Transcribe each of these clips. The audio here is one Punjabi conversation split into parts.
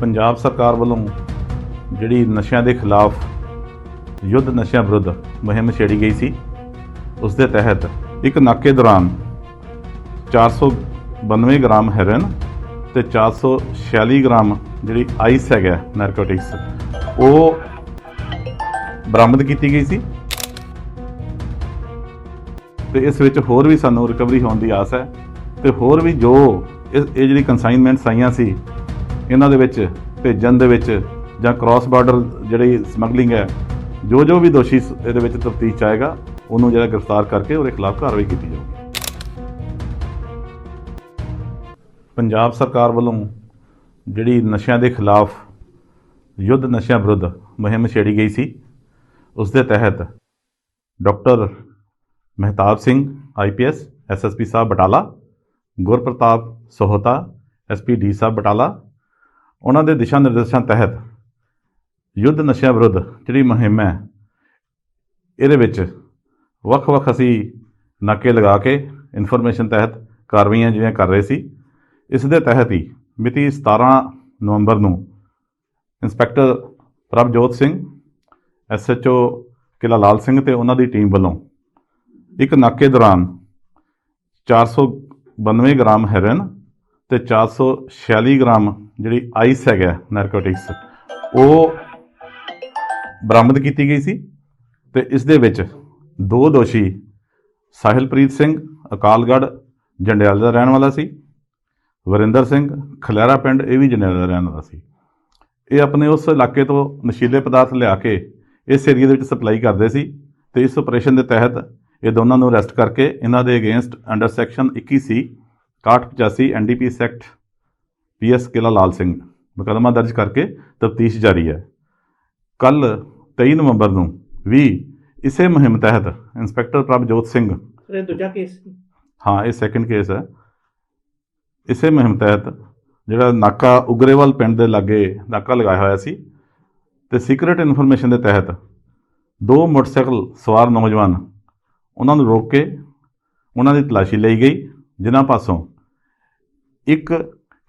ਪੰਜਾਬ ਸਰਕਾਰ ਵੱਲੋਂ ਜਿਹੜੀ ਨਸ਼ਿਆਂ ਦੇ ਖਿਲਾਫ ਯੁੱਧ ਨਸ਼ਿਆਂ ਵਿਰੁੱਧ ਮੁਹਿੰਮ ਛੇੜੀ ਗਈ ਸੀ, ਉਸ ਦੇ ਤਹਿਤ ਇੱਕ ਨਾਕੇ ਦੌਰਾਨ 492 ਗ੍ਰਾਮ ਹੈਰੋਇਨ ਤੇ 446 ਗ੍ਰਾਮ ਜਿਹੜੀ ਆਈਸ ਹੈਗਾ ਨਾਰਕੋਟਿਕਸ ਉਹ ਬਰਾਮਦ ਕੀਤੀ ਗਈ ਸੀ। ਤੇ ਇਸ ਵਿੱਚ ਹੋਰ ਵੀ ਸਾਨੂੰ ਰਿਕਵਰੀ ਹੋਣ ਦੀ ਆਸ ਹੈ ਤੇ ਹੋਰ ਵੀ ਜੋ ਇਹ ਇਹ ਜਿਹੜੀ ਕਨਸਾਈਨਮੈਂਟਸ ਆਈਆਂ ਸੀ ਇਹਨਾਂ ਦੇ ਵਿੱਚ, ਭੇਜਣ ਦੇ ਵਿੱਚ ਜਾਂ ਕ੍ਰਾਸ ਬਾਰਡਰ ਜਿਹੜੀ ਸਮਗਲਿੰਗ ਹੈ, ਜੋ ਜੋ ਵੀ ਦੋਸ਼ੀ ਇਹਦੇ ਵਿੱਚ ਤਫਤੀਸ਼ ਆਏਗਾ, ਉਹਨੂੰ ਜਿਹੜਾ ਗ੍ਰਿਫਤਾਰ ਕਰਕੇ ਉਹਦੇ ਖਿਲਾਫ ਕਾਰਵਾਈ ਕੀਤੀ ਜਾਊਗੀ। ਪੰਜਾਬ ਸਰਕਾਰ ਵੱਲੋਂ ਜਿਹੜੀ ਨਸ਼ਿਆਂ ਦੇ ਖਿਲਾਫ ਯੁੱਧ ਨਸ਼ਿਆਂ ਵਿਰੁੱਧ ਮੁਹਿੰਮ ਛੇੜੀ ਗਈ ਸੀ, ਉਸ ਦੇ ਤਹਿਤ doctor Mehtab Singh IPS SSP sahib Batala, Gurpratap Sohta SP D sahib Batala ਉਹਨਾਂ ਦੇ ਦਿਸ਼ਾ ਨਿਰਦੇਸ਼ਾਂ ਤਹਿਤ ਯੁੱਧ ਨਸ਼ਿਆਂ ਵਿਰੁੱਧ ਜਿਹੜੀ ਮੁਹਿੰਮ ਹੈ, ਇਹਦੇ ਵਿੱਚ ਵੱਖ-ਵੱਖ ਅਸੀਂ ਨਾਕੇ ਲਗਾ ਕੇ ਇਨਫੋਰਮੇਸ਼ਨ ਤਹਿਤ ਕਾਰਵਾਈਆਂ ਜਿਹੜੀਆਂ ਕਰ ਰਹੇ ਸੀ, ਇਸ ਦੇ ਤਹਿਤ ਹੀ ਮਿਤੀ 17 ਨਵੰਬਰ ਨੂੰ ਇੰਸਪੈਕਟਰ ਪ੍ਰਭਜੋਤ ਸਿੰਘ ਐਸਐਚਓ ਕਿਲਾ ਲਾਲ ਸਿੰਘ ਤੇ ਉਹਨਾਂ ਦੀ ਟੀਮ ਵੱਲੋਂ ਇੱਕ ਨਾਕੇ ਦੌਰਾਨ 492 ਗ੍ਰਾਮ ਹੈਰੋਇਨ ਤੇ 446 ਗ੍ਰਾਮ ਜਿਹੜੀ ਆਈਸ ਹੈਗਾ ਨਾਰਕੋਟਿਕਸ ਉਹ ਬਰਾਮਦ ਕੀਤੀ ਗਈ ਸੀ ਤੇ ਇਸ ਦੇ ਵਿੱਚ ਦੋ ਦੋਸ਼ੀ ਸਾਹਿਲਪ੍ਰੀਤ ਸਿੰਘ, ਅਕਾਲਗੜ੍ਹ, ਜੰਡਿਆਲ ਦਾ ਰਹਿਣ ਵਾਲਾ ਸੀ, ਵਰਿੰਦਰ ਸਿੰਘ ਖਲੈਰਾ ਪਿੰਡ, ਇਹ ਵੀ ਜੰਡਿਆਲ ਦਾ ਰਹਿਣ ਵਾਲਾ ਸੀ। ਇਹ ਆਪਣੇ ਉਸ ਇਲਾਕੇ ਤੋਂ ਨਸ਼ੀਲੇ ਪਦਾਰਥ ਲਿਆ ਕੇ ਇਸ ਏਰੀਆ ਦੇ ਵਿੱਚ ਸਪਲਾਈ ਕਰਦੇ ਸੀ ਤੇ ਇਸ ਆਪਰੇਸ਼ਨ ਦੇ ਤਹਿਤ ਇਹ ਦੋਨਾਂ ਨੂੰ ਅਰੈਸਟ ਕਰਕੇ ਇਹਨਾਂ ਦੇ against under section 21 C 6185 NDP act PS Qila Lal Singh. ਮੁਕੱਦਮਾ ਦਰਜ ਕਰਕੇ ਤਫਤੀਸ਼ ਜਾਰੀ ਹੈ। ਕੱਲ 23 ਨਵੰਬਰ ਨੂੰ ਵੀ ਇਸੇ ਮੁਹਿੰਮ ਤਹਿਤ ਇੰਸਪੈਕਟਰ ਪ੍ਰਭਜੋਤ ਸਿੰਘ ਇਹ ਦੂਜਾ ਕੇਸ ਹਾਂ ਇਹ ਸੈਕੰਡ ਕੇਸ ਹੈ। ਇਸੇ ਮੁਹਿੰਮ ਤਹਿਤ ਜਿਹੜਾ ਨਾਕਾ ਉਗਰੇਵਾਲ ਪਿੰਡ ਦੇ ਲਾਗੇ ਨਾਕਾ ਲਗਾਇਆ ਹੋਇਆ ਸੀ ਤੇ ਸੀਕ੍ਰੀਟ ਇਨਫੋਰਮੇਸ਼ਨ ਦੇ ਤਹਿਤ ਦੋ ਮੋਟਰਸਾਈਕਲ ਸਵਾਰ ਨੌਜਵਾਨ ਉਹਨਾਂ ਨੂੰ ਰੋਕ ਕੇ ਉਹਨਾਂ ਦੀ ਤਲਾਸ਼ੀ ਲਈ ਗਈ। ਜਿਨ੍ਹਾਂ ਪਾਸੋਂ 1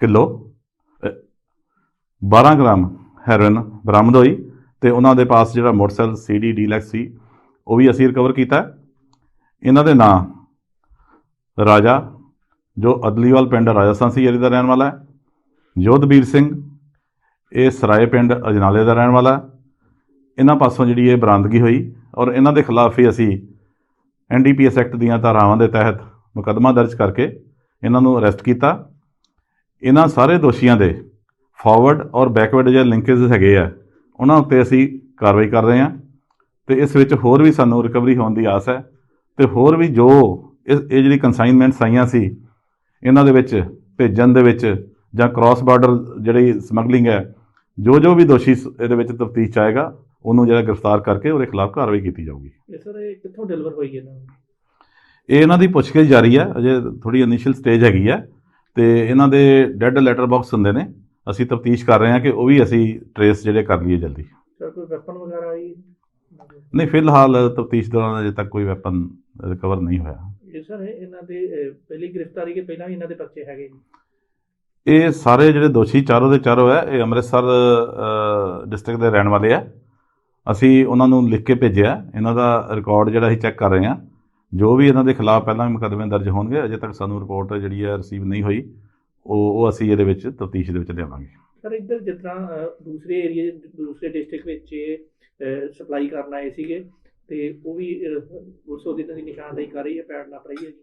ਕਿਲੋ ਅ, 12 ਗ੍ਰਾਮ ਹੈਰੋਇਨ ਬਰਾਮਦ ਹੋਈ ਤੇ ਉਹਨਾਂ ਦੇ ਪਾਸ ਜਿਹੜਾ ਮੋਟਰਸਾਈਕਲ ਸੀਡੀ ਡੀਲੈਕਸ ਸੀ ਉਹ ਵੀ ਅਸੀਂ ਰਿਕਵਰ ਕੀਤਾ। ਇਹਨਾਂ ਦੇ ਨਾਂ ਰਾਜਾ ਜੋ ਅਦਲੀਵਾਲ ਪਿੰਡ ਰਾਜਸਥਾਨ ਸੀ ਏਰੀ ਦਾ ਰਹਿਣ ਵਾਲਾ ਹੈ ਜੋਧਬੀਰ ਸਿੰਘ ਇਹ ਸਰਾਏ ਪਿੰਡ ਅਜਨਾਲੇ ਦਾ ਰਹਿਣ ਵਾਲਾ ਇਹਨਾਂ ਪਾਸੋਂ ਜਿਹੜੀ ਇਹ ਬਰਾਮਦਗੀ ਹੋਈ ਔਰ ਇਹਨਾਂ ਦੇ ਖਿਲਾਫ ਹੀ ਅਸੀਂ ਐਨਡੀਪੀਐਸ ਐਕਟ ਦੀਆਂ ਧਾਰਾਵਾਂ ਦੇ ਤਹਿਤ ਮੁਕੱਦਮਾ ਦਰਜ ਕਰਕੇ ਇਹਨਾਂ ਨੂੰ ਅਰੈਸਟ ਕੀਤਾ। ਇਹਨਾਂ ਸਾਰੇ ਦੋਸ਼ੀਆਂ ਦੇ ਫਾਰਵਰਡ ਔਰ ਬੈਕਵਰਡ ਜਿਹੜੇ ਲਿੰਕੇਜ ਹੈਗੇ ਆ ਉਹਨਾਂ ਉੱਤੇ ਅਸੀਂ ਕਾਰਵਾਈ ਕਰ ਰਹੇ ਹਾਂ ਤੇ ਇਸ ਵਿੱਚ ਹੋਰ ਵੀ ਸਾਨੂੰ ਰਿਕਵਰੀ ਹੋਣ ਦੀ ਆਸ ਹੈ ਤੇ ਹੋਰ ਵੀ ਜੋ ਇਹ ਇਹ ਜਿਹੜੀ ਕਨਸਾਈਨਮੈਂਟਸ ਆਈਆਂ ਸੀ ਇਹਨਾਂ ਦੇ ਵਿੱਚ ਭੇਜਣ ਦੇ ਵਿੱਚ ਜਾਂ ਕ੍ਰਾਸ ਬਾਰਡਰ ਜਿਹੜੀ ਸਮਗਲਿੰਗ ਹੈ ਜੋ ਜੋ ਵੀ ਦੋਸ਼ੀ ਇਹਦੇ ਵਿੱਚ ਤਫਤੀਸ਼ ਚਾਹੇਗਾ ਉਹਨੂੰ ਜਿਹੜਾ ਗ੍ਰਿਫਤਾਰ ਕਰਕੇ ਉਹਦੇ ਖਿਲਾਫ ਕਾਰਵਾਈ ਕੀਤੀ ਜਾਊਗੀ। ਇਹ ਸਰ ਇਹ ਕਿੱਥੋਂ ਡਿਲੀਵਰ ਹੋਈ ਇਹਨਾਂ ਨੂੰ? ਇਹ ਇਹਨਾਂ ਦੀ ਪੁੱਛਗਿੱਛ ਜਾਰੀ ਹੈ ਅਜੇ ਥੋੜੀ ਇਨੀਸ਼ੀਅਲ ਸਟੇਜ ਹੈਗੀ ਹੈ। ਤੇ ਇਹਨਾਂ ਦੇ ਡੈੱਡ ਲੈਟਰ ਬਾਕਸ ਹੁੰਦੇ ਨੇ ਅਸੀਂ ਤਫਤੀਸ਼ ਕਰ ਰਹੇ ਹਾਂ ਕਿ ਉਹ ਵੀ ਅਸੀਂ ਟਰੇਸ ਜਿਹੜੇ ਕਰ ਲਈਏ ਜਲਦੀ। ਸਰ ਕੋਈ ਵੈਪਨ ਵਗੈਰਾ ਆਈ? ਨਹੀਂ ਫਿਲਹਾਲ ਤਫਤੀਸ਼ ਦੌਰਾਨ ਅਜੇ ਤੱਕ ਕੋਈ ਵੈਪਨ ਰਿਕਵਰ ਨਹੀਂ ਹੋਇਆ। ਇਹ ਸਰ ਇਹ ਇਹਨਾਂ ਦੇ ਪਹਿਲੀ ਗ੍ਰਿਫਤਾਰੀ ਕੇ ਪਹਿਲਾਂ ਵੀ ਇਹਨਾਂ ਦੇ ਬੱਚੇ ਹੈਗੇ ਇਹ ਸਾਰੇ ਜਿਹੜੇ ਦੋਸ਼ੀ ਚਾਰੋਂ ਦੇ ਚਾਰੋਂ ਹੈ ਇਹ ਅੰਮ੍ਰਿਤਸਰ ਡਿਸਟ੍ਰਿਕਟ ਦੇ ਰਹਿਣ ਵਾਲੇ ਆ। ਅਸੀਂ ਉਹਨਾਂ ਨੂੰ ਲਿਖ ਕੇ ਭੇਜਿਆ। ਇਹਨਾਂ ਦਾ ਰਿਕਾਰਡ ਜਿਹੜਾ ਅਸੀਂ ਚੈੱਕ ਕਰ ਰਹੇ ਹਾਂ। ਜੋ ਵੀ ਇਹਨਾਂ ਦੇ ਖਿਲਾਫ ਪਹਿਲਾਂ ਵੀ ਮੁਕੱਦਮੇ ਦਰਜ ਹੋਣਗੇ ਅਜੇ ਤੱਕ ਸਾਨੂੰ ਰਿਪੋਰਟ ਜਿਹੜੀ ਹੈ ਰਿਸੀਵ ਨਹੀਂ ਹੋਈ ਉਹ ਉਹ ਅਸੀਂ ਇਹਦੇ ਵਿੱਚ ਤਫਤੀਸ਼ ਦੇ ਵਿੱਚ ਲਿਆਵਾਂਗੇ। ਸਰ ਇੱਧਰ ਅਹ, ਦੂਸਰੇ ਏਰੀਏ ਦੂਸਰੇ ਡਿਸਟ੍ਰਿਕਟ ਵਿੱਚ ਸਪਲਾਈ ਕਰਨ ਆਏ ਸੀਗੇ ਤੇ ਉਹ ਵੀ ਉਸ ਉਹਦੀ ਦੀ ਨਿਸ਼ਾਨਦੇਹੀ ਕਰ ਰਹੀ ਹੈ ਪੈੜ ਨੱਪ ਰਹੀ ਹੈ ਜੀ।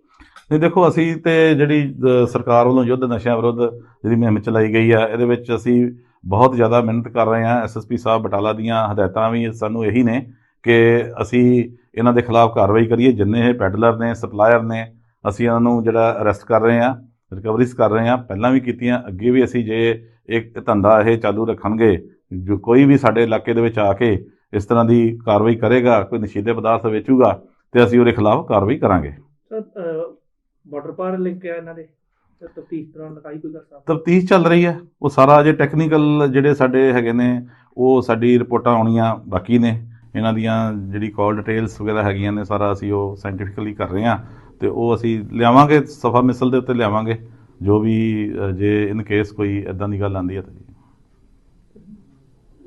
ਨਹੀਂ ਦੇਖੋ ਅਸੀਂ ਤੇ ਜਿਹੜੀ ਸਰਕਾਰ ਵੱਲੋਂ ਯੁੱਧ ਨਸ਼ਿਆਂ ਵਿਰੁੱਧ ਜਿਹੜੀ ਮੁਹਿੰਮ ਚਲਾਈ ਗਈ ਹੈ ਇਹਦੇ ਵਿੱਚ ਅਸੀਂ ਬਹੁਤ ਜ਼ਿਆਦਾ ਮਿਹਨਤ ਕਰ ਰਹੇ ਹਾਂ। ਐਸਐਸਪੀ ਸਾਹਿਬ ਬਟਾਲਾ ਦੀਆਂ ਹਦਾਇਤਾਂ ਵੀ ਸਾਨੂੰ ਇਹੀ ਨੇ ਕਿ ਅਸੀਂ ਇਹਨਾਂ ਦੇ ਖਿਲਾਫ ਕਾਰਵਾਈ ਕਰੀਏ ਜਿੰਨੇ ਇਹ ਪੈਡਲਰ ਨੇ ਸਪਲਾਇਰ ਨੇ ਅਸੀਂ ਇਹਨਾਂ ਨੂੰ ਜਿਹੜਾ ਅਰੈਸਟ ਕਰ ਰਹੇ ਹਾਂ ਰਿਕਵਰੀਜ਼ ਕਰ ਰਹੇ ਹਾਂ ਪਹਿਲਾਂ ਵੀ ਕੀਤੀਆਂ ਅੱਗੇ ਵੀ ਅਸੀਂ ਜੇ ਇੱਕ ਧੰਦਾ ਇਹ ਚਾਲੂ ਰੱਖਣਗੇ ਜੋ ਕੋਈ ਵੀ ਸਾਡੇ ਇਲਾਕੇ ਦੇ ਵਿੱਚ ਆ ਕੇ ਇਸ ਤਰ੍ਹਾਂ ਦੀ ਕਾਰਵਾਈ ਕਰੇਗਾ ਕੋਈ ਨਸ਼ੀਲੇ ਪਦਾਰਥ ਵੇਚੂਗਾ ਤੇ ਅਸੀਂ ਉਹਦੇ ਖਿਲਾਫ ਕਾਰਵਾਈ ਕਰਾਂਗੇ। ਬਾਰਡਰ ਪਾਰ ਲਿੰਕ ਹੈ ਇਹਨਾਂ ਦੇ ਤਫਤੀਸ਼ ਦੌਰਾਨ ਲਗਾਈ ਕੋਈ ਦੱਸਾਂ ਤਫਤੀਸ਼ ਚੱਲ ਰਹੀ ਹੈ ਉਹ ਸਾਰਾ ਅਜੇ ਟੈਕਨੀਕਲ ਜਿਹੜੇ ਸਾਡੇ ਹੈਗੇ ਨੇ ਉਹ ਸਾਡੀ ਰਿਪੋਰਟਾਂ ਆਉਣੀਆਂ ਬਾਕੀ ਨੇ। ਇਹਨਾਂ ਦੀਆਂ ਜਿਹੜੀ ਕਾਲ ਡਿਟੇਲਸ ਵਗੈਰਾ ਹੈਗੀਆਂ ਨੇ, ਸਾਰਾ ਅਸੀਂ ਉਹ ਸਾਇੰਟੀਫਿਕਲੀ ਕਰ ਰਹੇ ਹਾਂ ਤੇ ਉਹ ਅਸੀਂ ਲਿਆਵਾਂਗੇ, ਸਫਾ ਮਿਸਲ ਦੇ ਉੱਤੇ ਲਿਆਵਾਂਗੇ। ਜੋ ਵੀ ਜੇ ਇਨ ਕੇਸ ਕੋਈ ਇਦਾਂ ਦੀ ਗੱਲ ਆਂਦੀ ਹੈ ਤਾਂ। ਜੀ